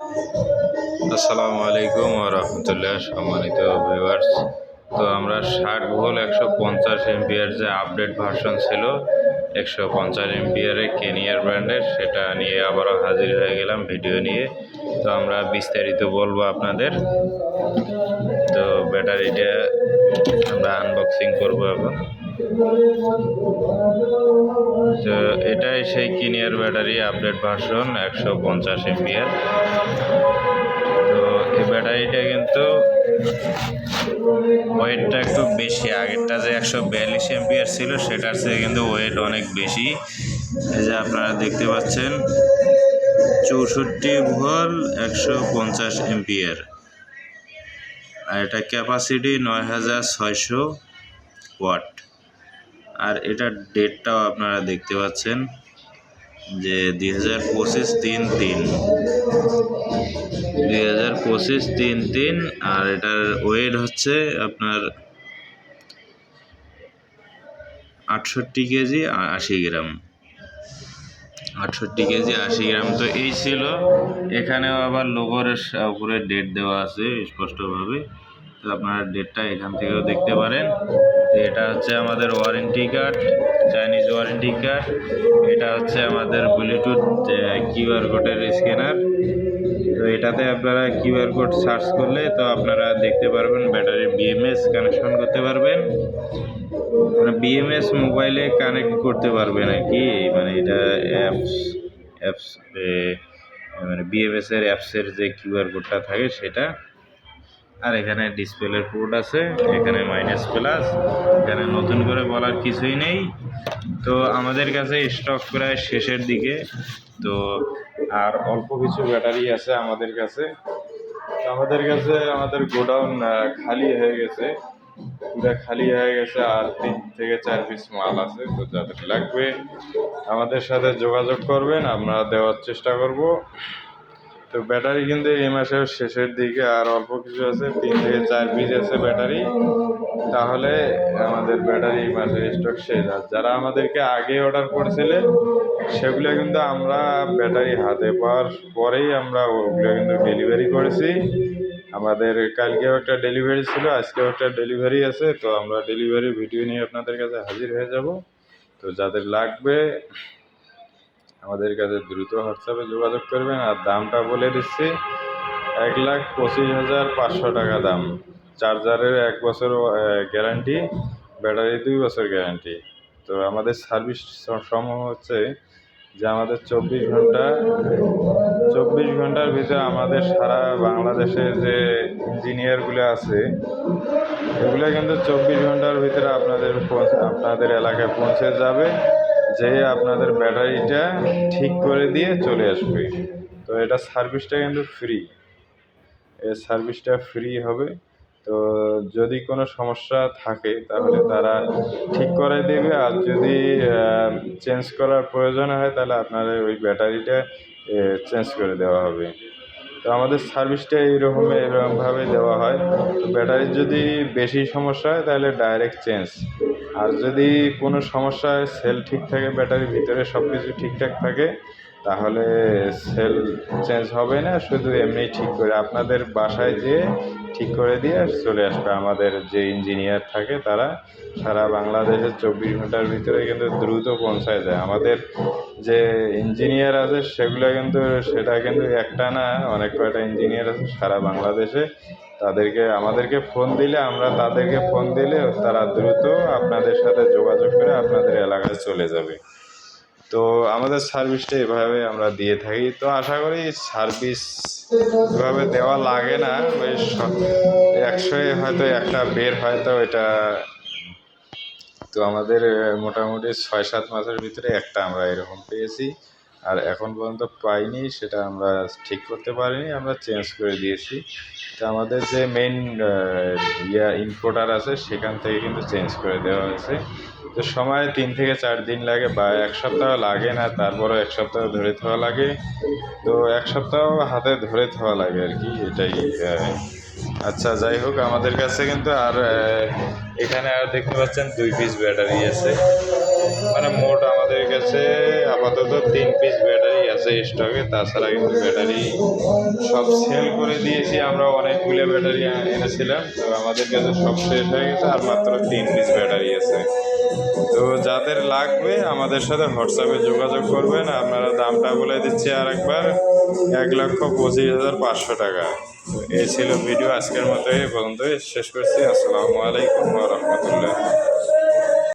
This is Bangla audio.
আসসালামু আলাইকুম রহমতুল্লাহ, সম্মানিত ভিউয়ার্স তো আমরা ষাট ভোল একশো পঞ্চাশ এমপিয়ার যে আপডেট ভার্সন ছিল, একশো পঞ্চাশ এমপিয়ারের কেনিয়ার ব্র্যান্ডের সেটা নিয়ে আবারও হাজির হয়ে গেলাম ভিডিও নিয়ে। তো আমরা বিস্তারিত বলব আপনাদের। তো ব্যাটারিটা আমরা আনবক্সিং করব এখন। তো এটাই সেই কিনিয়ার ব্যাটারি আপডেট ভার্সন একশো পঞ্চাশ এমপিয়ার তো এই ব্যাটারিটা কিন্তু ওয়েটটা একটু বেশি, আগেরটা যে একশো বিয়াল্লিশ এমপিয়ার ছিল, সেটার চেয়ে কিন্তু ওয়েট অনেক বেশি। এই যে আপনারা দেখতে পাচ্ছেন, চৌষট্টি ভোল, একশো পঞ্চাশ এমপিয়ার আর এটা ক্যাপাসিটি নয় হাজার ছয়শো ওয়াট। আর এটার ডেটটাও আপনারা দেখতে পাচ্ছেন যে দুই হাজার পঁচিশ তিন তিন। দুই হাজার পঁচিশ তিন তিন, আর এটার ওয়েট হচ্ছে আপনার আটষট্টি কেজি আশি গ্রাম। আটষট্টি কেজি আশি গ্রাম। তো এই ছিল। এখানেও আবার লোগোর উপরে ডেট দেওয়া আছে স্পষ্টভাবে। তো আপনারা ডেটটা এখান থেকেও দেখতে পারেন। এটা হচ্ছে আমাদের warranty card Chinese warranty card এটা হচ্ছে আমাদের ব্লুটুথ কিউআর কোডের স্ক্যানার তো এটাতে আপনারা কিউআর কোড সার্চ করলে তো আপনারা দেখতে পারবেন ব্যাটারি বিএমএস কানেকশন করতে পারবেন। মানে বিএমএস মোবাইলে কানেক্ট করতে পারবেন আর কি? মানে এটা অ্যাপস অ্যাপস মানে বিএমএস এর অ্যাপসের যে কিউআর কোডটা থাকে সেটা। আর এখানে ডিসপ্লের পোর্ট আছে, এখানে মাইনাস প্লাস এখানে নতুন করে বলার কিছুই নেই। তো আমাদের কাছে স্টক প্রায় শেষের দিকে। তো আর অল্প কিছু ব্যাটারি আছে আমাদের কাছে। আমাদের কাছে আমাদের গোডাউন খালি হয়ে গেছে। পুরো খালি হয়ে গেছে আর তিন থেকে চার পিস মাল আছে। তো যাদের লাগবে আমাদের সাথে যোগাযোগ করবেন, আমরা দেওয়ার চেষ্টা করব। তো ব্যাটারি কিন্তু এই মাসের শেষের দিকে আর অল্প কিছু আছে, তিন থেকে চার পিস আছে ব্যাটারি। তাহলে আমাদের ব্যাটারি এই মাসের স্টক শেষ। আর যারা আমাদেরকে আগে অর্ডার করেছিলেন সেগুলো কিন্তু আমরা ব্যাটারি হাতে পাওয়ার পরেই আমরা ওগুলো কিন্তু ডেলিভারি করেছি। আমাদের কালকেও একটা ডেলিভারি ছিল, আজকেও একটা ডেলিভারি আছে, তো আমরা ডেলিভারি ভিডিও নিয়ে আপনাদের কাছে হাজির হয়ে যাব। তো যাদের লাগবে আমাদের কাছে দ্রুত হোয়াটসঅ্যাপে যোগাযোগ করবেন আর দামটা বলে দিচ্ছি এক লাখ পঁচিশ হাজার পাঁচশো টাকা দাম। চার্জারের এক বছর গ্যারান্টি ব্যাটারি দুই বছর গ্যারান্টি। তো আমাদের সার্ভিস সমূহ হচ্ছে যে আমাদের চব্বিশ ঘণ্টা, চব্বিশ ঘণ্টার ভিতরে আমাদের সারা বাংলাদেশে যে ইঞ্জিনিয়ারগুলো আছে, এগুলো কিন্তু চব্বিশ ঘণ্টার ভিতরে আপনাদের আপনাদের এলাকায় পৌঁছে যাবে। যে আপনাদের ব্যাটারিটা ঠিক করে দিয়ে চলে আসবে। তো এটা সার্ভিসটা কিন্তু ফ্রি এর সার্ভিসটা ফ্রি হবে। তো যদি কোনো সমস্যা থাকে, তাহলে তারা ঠিক করে দেবে। আর যদি চেঞ্জ করার প্রয়োজন হয়, তাহলে আপনাদের ওই ব্যাটারিটা চেঞ্জ করে দেওয়া হবে। তো আমাদের সার্ভিসটা এইরকম এরকমভাবে দেওয়া হয়। তো ব্যাটারির যদি বেশি সমস্যা হয়, তাহলে ডাইরেক্ট চেঞ্জ আর যদি কোনো সমস্যা হয় সেল ঠিক থাকে ব্যাটারির ভিতরে সব কিছু ঠিকঠাক থাকে, তাহলে সেল চেঞ্জ হবে না, শুধু এমনি ঠিক করে। আপনাদের বাসায় যেয়ে ঠিক করে দিয়ে চলে আসবে। আমাদের যে ইঞ্জিনিয়ার থাকে, তারা সারা বাংলাদেশের চব্বিশ ঘণ্টার ভিতরে কিন্তু দ্রুত পৌঁছায় যায় আমাদের যে ইঞ্জিনিয়ার আছে, সেগুলো কিন্তু, সেটা কিন্তু একটা না অনেক কয়টা ইঞ্জিনিয়ার আছে সারা বাংলাদেশে। তাদেরকে, আমাদেরকে ফোন দিলে, আমরা তাদেরকে ফোন দিলে তারা দ্রুত আপনাদের সাথে যোগাযোগ করে আপনাদের এলাকায় চলে যাবে। তো আমাদের সার্ভিসটা এভাবে আমরা দিয়ে থাকি। তো আশা করি সার্ভিস এভাবে দেওয়া লাগে না ওই একশোয় হয়তো একটা বের হয়তো এটা তো আমাদের মোটামুটি ছয় সাত মাসের ভিতরে একটা আমরা এরকম পেয়েছি। আর এখন পর্যন্ত পাইনি, সেটা আমরা ঠিক করতে পারিনি, আমরা চেঞ্জ করে দিয়েছি। তো আমাদের যে মেইন ইয়া ইম্পোর্টার আছে, সেখান থেকে কিন্তু চেঞ্জ করে দেওয়া হয়েছে। তো সময় তিন থেকে চার দিন লাগে বা এক সপ্তাহ লাগে না, তারপরও এক সপ্তাহ ধরে থাকা লাগে। তো এক সপ্তাহ হাতে ধরে থাকা লাগে আর কি, এটাই আচ্ছা যাই হোক, আমাদের কাছে কিন্তু আর এখানে আর দেখতে পাচ্ছেন দুই পিস ব্যাটারি আছে। মানে মোট আমাদের কাছে আপাতত তিন পিস ব্যাটারি আছে স্টকে, তাছাড়া কিন্তু ব্যাটারি সব সেল করে দিয়েছি আমরা অনেকগুলো ব্যাটারি এনেছিলাম। তো আমাদের কাছে সব শেষ হয়ে গেছে, আর মাত্র তিন পিস ব্যাটারি আছে। তো যাদের লাগবে, আমাদের সাথে হোয়াটসঅ্যাপে যোগাযোগ করবেন। আপনারা দামটা বলে দিচ্ছি আর একবার এক লক্ষ পঁচিশ হাজার পাঁচশো টাকা। এই ছিল ভিডিও আজকের মতো, এই পর্যন্ত শেষ করছি। আসসালামু আলাইকুম রহমতুল্লাহ।